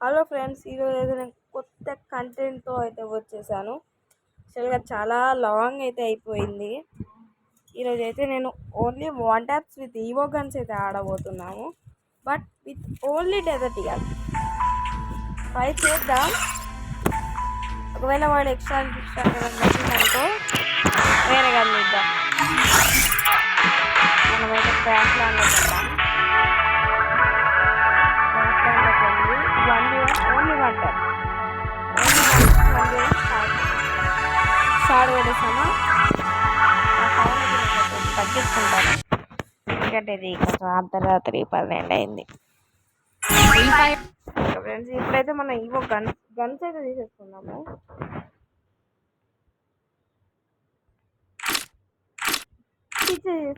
Hello friends ఈరోజు అయితే నేను కొత్త కంటెంట్తో అయితే వచ్చేసాను. యాక్చువల్గా చాలా లాంగ్ అయితే అయిపోయింది. ఈరోజు అయితే నేను only one taps with evo guns అయితే ఆడబోతున్నాము but with only desert eagle try చేద్దాం. ఒకవేళ వాడు ఎక్స్ట్రా అనుకో వేరే గన్ ఇద్దాం. మనమైతే క్రాష్ ల్యాండ్ చేద్దాం షాడ్ తగ్గించుకుంటాను. ఎందుకంటే ఇది కొంచెం అర్ధరాత్రి పన్నెండు అయింది. ఫ్రెండ్స్ ఇప్పుడైతే మనం ఇవో గన్స్ గన్స్ అయితే తీసేసుకున్నాము.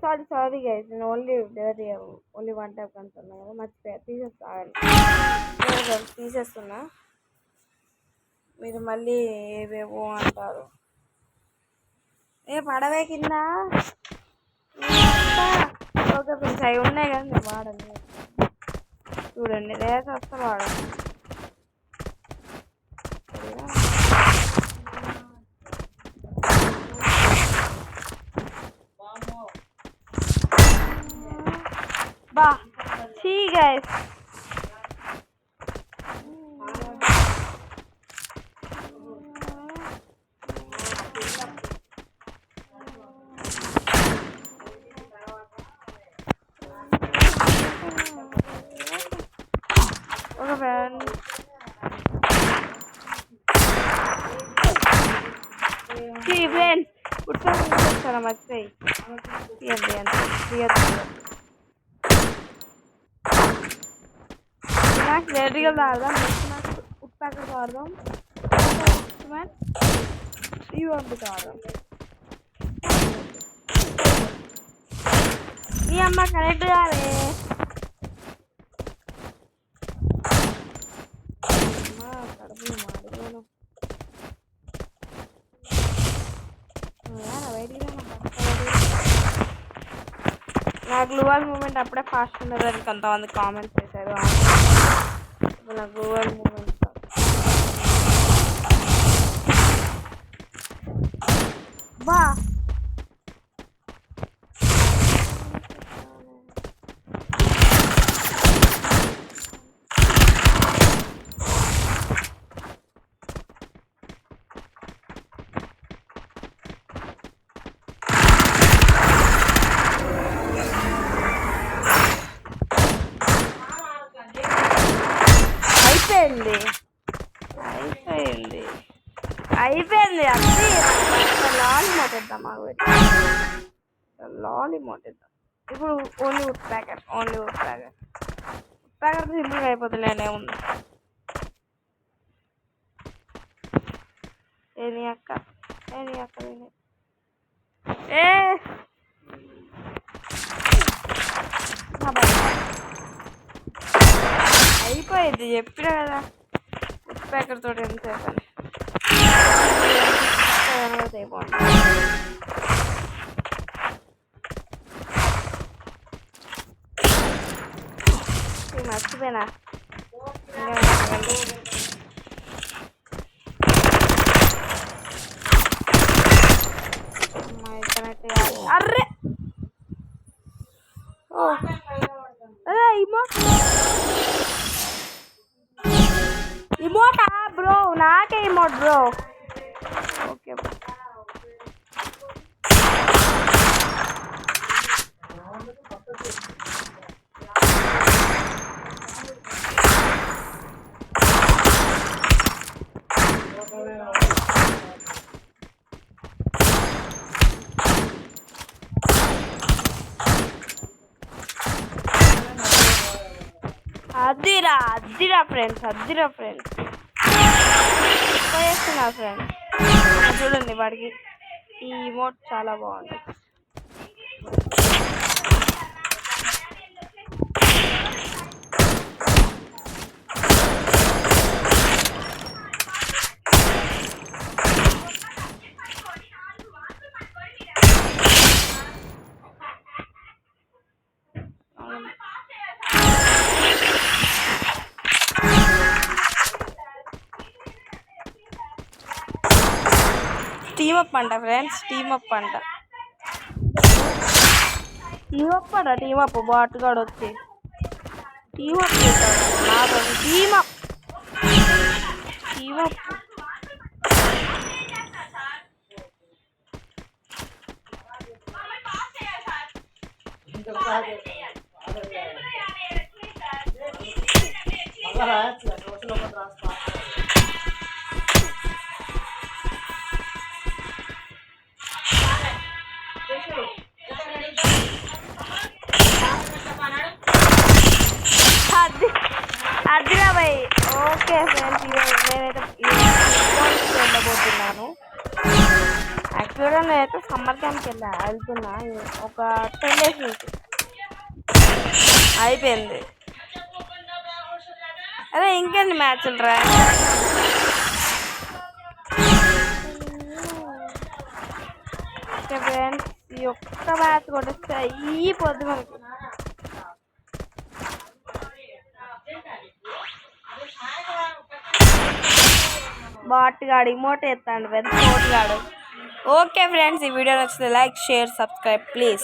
సారీ సారీ గైస్ నేను only delivery only one type guns ఉన్నాయి కదా మర్చిపోయా. తీసేస్తా తీసేస్తున్నా. మీరు మళ్ళీ ఏవేవో అంటారు. ఏ పడవే కింద. ఓకే ఫ్రెండ్స్ అవి ఉన్నాయి కదా నేను వాడండి చూడండి రేస వస్తే వాడండి బా. See guys Steven. Por favor, não será mais feio. E adianta. E adianta. Nerede yıllardan ben uçakta vardım. Ben yolda kaldım. Bir yandan karakter var. నా గ్లూవల్ మూమెంట్ అప్పుడే ఫాస్ట్ ఉన్నదని కొంతమంది కామెంట్స్ చేశారు. ఇప్పుడు నా గ్లూవల్ మూమెంట్ బా అయిపోయింది. అయిపోయింది. అయిపోయింది అది. లాలి మోటేద్దాం మాకు లాలి మోటేద్దాం ఇప్పుడు only wood packet only wood packet. Wood packet సింపుల్గా అయిపోతుందేనే ఉంది. ఏని అక్క ఏని అక్క. ఏ నా భయం. అయిపోయింది చెప్పినా కదా ఉడ్ ప్యాకెట్ తోటి ఎంతసేపు అని అయిపోయింది ఇది మర్చిపోయినా అర్రే ఇమోటా బ్రో నాకే ఇమోట్ బ్రో ఓకే అద్దిరా అద్దిరా ఫ్రెండ్స్ అద్దిరా ఫ్రెండ్స్ చూడండి వాడికి. ఈ ఇమోట్ చాలా బాగుంది. టీమ్ అప్ అంట ఫ్రెండ్స్ టీమ్ అప్ అంట. టీమ్ అప్ అంట టీమ్ అప్ బాటుగాడు వచ్చి. టీమ్ అప్ చేస్తాడు నాతో టీమ్ అప్ టీమ్ అప్ అది. నేనైతే సమ్మర్ క్యాంప్కి వెళ్ళా వెళ్తున్నా. ఒక టెన్ డేస్ నుంచి. అయిపోయింది. అదే ఇంకెన్ని మ్యాచ్లు రా? ఫ్రెండ్స్ ఈ ఒక్క మ్యాచ్ కొట్టేస్తే అయిపోద్ది మనకి. బాట్గాడు ఇమోట్ ఎత్తాడు పెద్ద కోట్గాడు ఓకే ఫ్రెండ్స్ ఈ వీడియో నచ్చితే లైక్ షేర్ సబ్స్క్రైబ్ ప్లీజ్